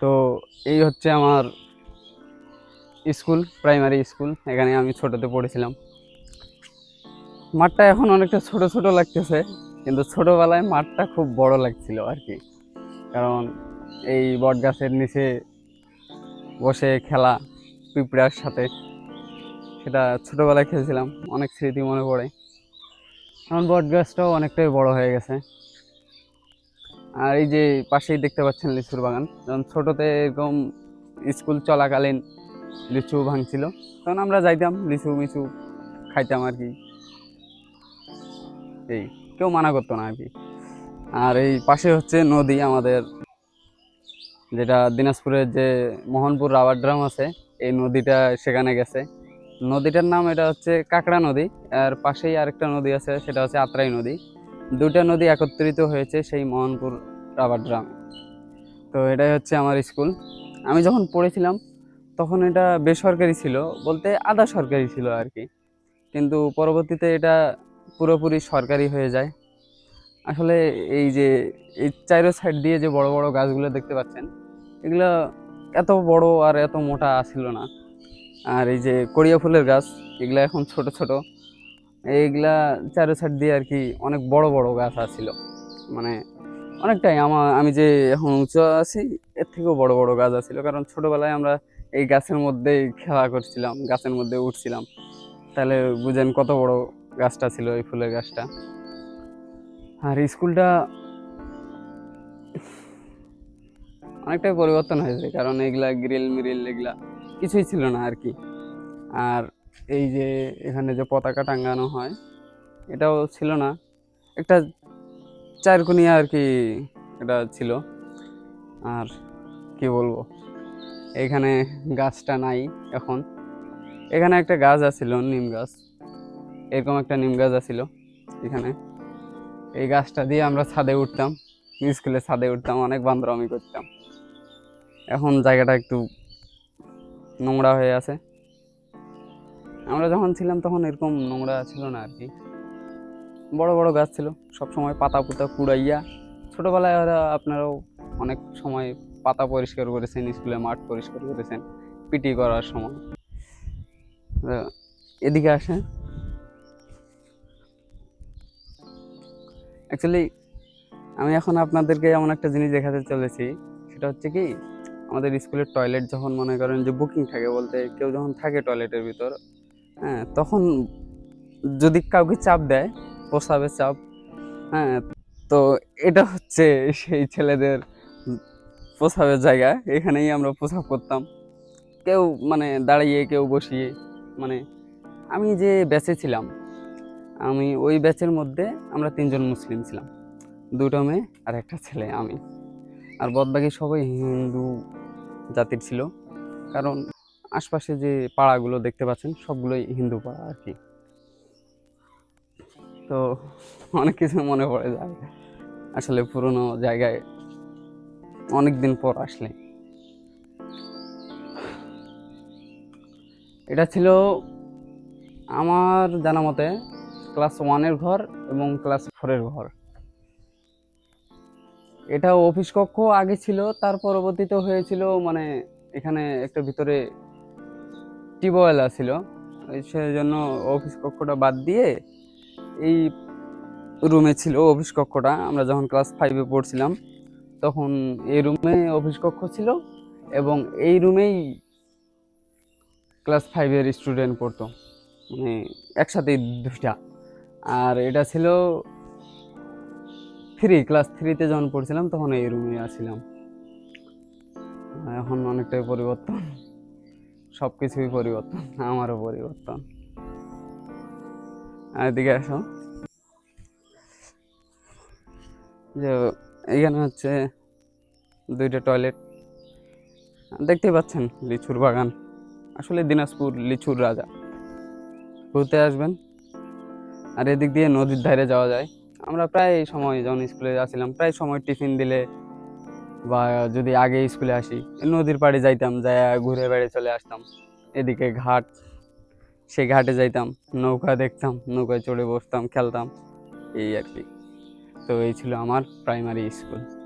তো এই হচ্ছে আমার স্কুল প্রাইমারি স্কুল, এখানে আমি ছোটোতে পড়েছিলাম। মাঠটা এখন অনেকটা ছোট ছোট লাগতেছে, কিন্তু ছোটোবেলায় মাঠটা খুব বড় লাগছিল আর কি। কারণ এই বট গাছের নিচে বসে খেলা, পিঁপড়ার সাথে, সেটা ছোটোবেলায় খেলছিলাম, অনেক স্মৃতি মনে পড়ে। এখন বট গাছটাও অনেকটাই বড় হয়ে গেছে। আর এই যে পাশেই দেখতে পাচ্ছেন লিচুর বাগান। যখন ছোটোতে এরকম স্কুল চলাকালীন লিচু ভাঙছিল, তখন আমরা যাইতাম, লিচু মিচু খাইতাম আর কি। এই, কেউ মানা করতো না আর কি। আর এই পাশে হচ্ছে নদী আমাদের, যেটা দিনাজপুরের যে মোহনপুর রাবার ড্রাম আছে, এই নদীটা সেখানে গেছে। নদীটার নাম এটা হচ্ছে কাকড়া নদী, আর পাশেই আরেকটা নদী আছে, সেটা হচ্ছে আত্রাই নদী। দুইটা নদী একত্রিত হয়েছে সেই মোহনপুর রাবার ড্রামে। তো এটাই হচ্ছে আমার স্কুল। আমি যখন পড়েছিলাম, তখন এটা বেসরকারি ছিল, বলতে আধা সরকারি ছিল আর কি। কিন্তু পরবর্তীতে এটা পুরোপুরি সরকারি হয়ে যায়। আসলে এই যে, এই চাইরো সাইড দিয়ে যে বড় বড় গাছগুলো দেখতে পাচ্ছেন, এগুলো এত বড় আর এত মোটা ছিল না। আর এই যে কড়িয়া ফুলের গাছ, এগুলো এখন ছোট ছোট। এইগুলা চারো সাইড দিয়ে আর কি অনেক বড় বড় গাছ আছিল। মানে অনেকটাই আমার আমি যে এখন উঁচু আছি, এর থেকেও বড় বড় গাছ আছিল। কারণ ছোটবেলায় আমরা এই গাছের মধ্যেই খেলা করছিলাম, গাছের মধ্যে উঠছিলাম। তাহলে বুঝেন কত বড় গাছটা ছিল এই ফুলের গাছটা। আর স্কুলটা অনেকটাই পরিবর্তন হয়েছে, কারণ এগুলা গ্রিল মিরিল এগুলা কিছুই ছিল না আর কি। আর এই যে এখানে যে পতাকা টাঙ্গানো হয়, এটাও ছিল না। একটা চারকুনিয়া আর কি এটা ছিল। আর কি বলব, এখানে গাছটা নাই এখন। এখানে একটা গাছ আছিল, নিম গাছ। এরকম একটা নিম গাছ আছিল এখানে। এই গাছটা দিয়ে আমরা ছাদে উঠতাম স্কুলে ছাদে উঠতাম, অনেক বান্দরামি করতাম। এখন জায়গাটা একটু নোংরা হয়ে আছে। আমরা যখন ছিলাম তখন এরকম নোংরা ছিল না আর কি। বড় বড় গাছ ছিল, সব সময় পাতা পুতা কুড়াইয়া। ছোটোবেলায় ওরা আপনারাও অনেক সময় পাতা পরিষ্কার করেছেন, স্কুলে মাঠ পরিষ্কার করেছেন, পিটি করার সময়। এদিকে আসেন। অ্যাকচুয়ালি আমি এখন আপনাদেরকে এমন একটা জিনিস দেখাতে চলেছি। সেটা হচ্ছে কি, আমাদের স্কুলের টয়লেট যখন মনে করেন যে বুকিং থাকে বলতে, কেউ যখন থাকে টয়লেটের ভিতর হ্যাঁ তখন যদি কাউকে চাপ দেয় প্রসাবের চাপ হ্যাঁ তো এটা হচ্ছে সেই ছেলেদের প্রসাবের জায়গা। এখানেই আমরা প্রসাব করতাম। কেউ মানে দাঁড়িয়ে, কেউ বসিয়ে মানে আমি যে ব্যাচে ছিলাম, আমি ওই ব্যাচের মধ্যে আমরা তিনজন মুসলিম ছিলাম। দুটো মেয়ে আর একটা ছেলে, আমি। আর বদবাকি সবাই হিন্দু জাতির ছিল। কারণ আশপাশে যে পাড়াগুলো দেখতে পাচ্ছেন, সবগুলোই হিন্দু পাড়া আর কি। তো অনেক কিছু মনে পড়ে যায়। আসলে পুরনো জায়গায় অনেক দিন পর আসলে। এটা ছিল আমার জানা মতে ক্লাস ওয়ানের ঘর এবং ক্লাস ফোরের ঘর। এটা অফিস কক্ষ আগে ছিল, তার পরবর্তীতে হয়েছিল মানে এখানে একটা ভিতরে টিউবওয়েল ছিল। সেই জন্য অফিস কক্ষটা বাদ দিয়ে এই রুমে ছিল অফিস কক্ষটা। আমরা যখন ক্লাস ফাইভে পড়ছিলাম, তখন এই রুমে অফিস কক্ষ ছিল এবং এই রুমেই ক্লাস ফাইভের স্টুডেন্ট পড়তো। মানে একসাথে দুইটা। আর এটা ছিল থ্রি ক্লাস থ্রিতে যখন পড়ছিলাম, তখন এই রুমে আসছিলাম এখন অনেকটাই পরিবর্তন। সব কিছুই পরিবর্তন, আমারও পরিবর্তন। এদিকে আসো। যে এইখানে হচ্ছে দুইটা টয়লেট দেখতেই পাচ্ছেন, লিচুর বাগান। আসলে দিনাজপুর লিচুর রাজা। ঘুরতে আসবেন। আর এদিক দিয়ে নদীর ধারে যাওয়া যায়। আমরা প্রায় সময় যখন স্কুলে আসছিলাম প্রায় সময় টিফিন দিলে বা যদি আগে স্কুলে আসি, নদীর পাড়ে যাইতাম যাই ঘুরে বেড়ে চলে আসতাম। এদিকে ঘাট, সেই ঘাটে যাইতাম, নৌকা দেখতাম, নৌকায় চড়ে বসতাম, খেলতাম। এই আর কি। তো এই ছিল আমার প্রাইমারি স্কুল